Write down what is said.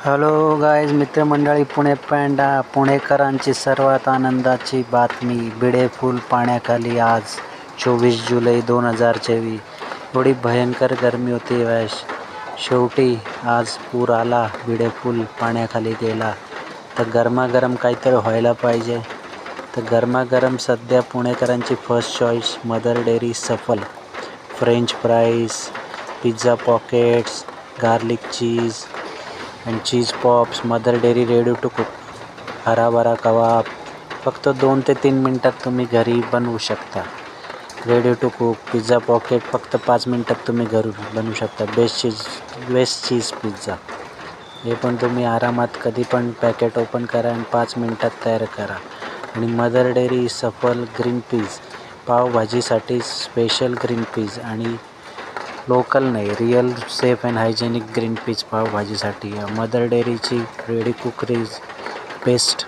Hello guys मित्रमंडळी पुणे पँडा पुणेकरांची सर्वात आनंदाची बातमी. बिडे फुल पाण्याखाली आज चोवीस जुलै दोन हजार चोवीस. थोडी भयंकर गरमी होती वॅश. शेवटी आज पूर आला बिडे फुल पाण्याखाली गेला. तर गरमागरम काहीतरी व्हायला पाहिजे. तर गरमागरम सध्या पुणेकरांची first choice Mother Dairy Safal. French fries pizza pockets garlic cheese and cheese pops Mother Dairy ready to cook hara bhara kebab. फक्त दोन ते तीन मिनटात तुम्ही घरी बनवू शकता. Ready to cook pizza pocket फक्त पाच मिनटात तुम्ही घरी बनवू शकता. Best cheese best cheese pizza हे पण तुम्ही आरामात कधी पण पॅकेट ओपन करा आणि पाच मिनटात तयार करा. आणि Mother Dairy Safal green peas पावभाजीसाठी special green peas आणि लोकल नाही. Real safe and hygienic green peas पावभाजीसाठी mother डेअरीची रेडी कुकरीज पेस्ट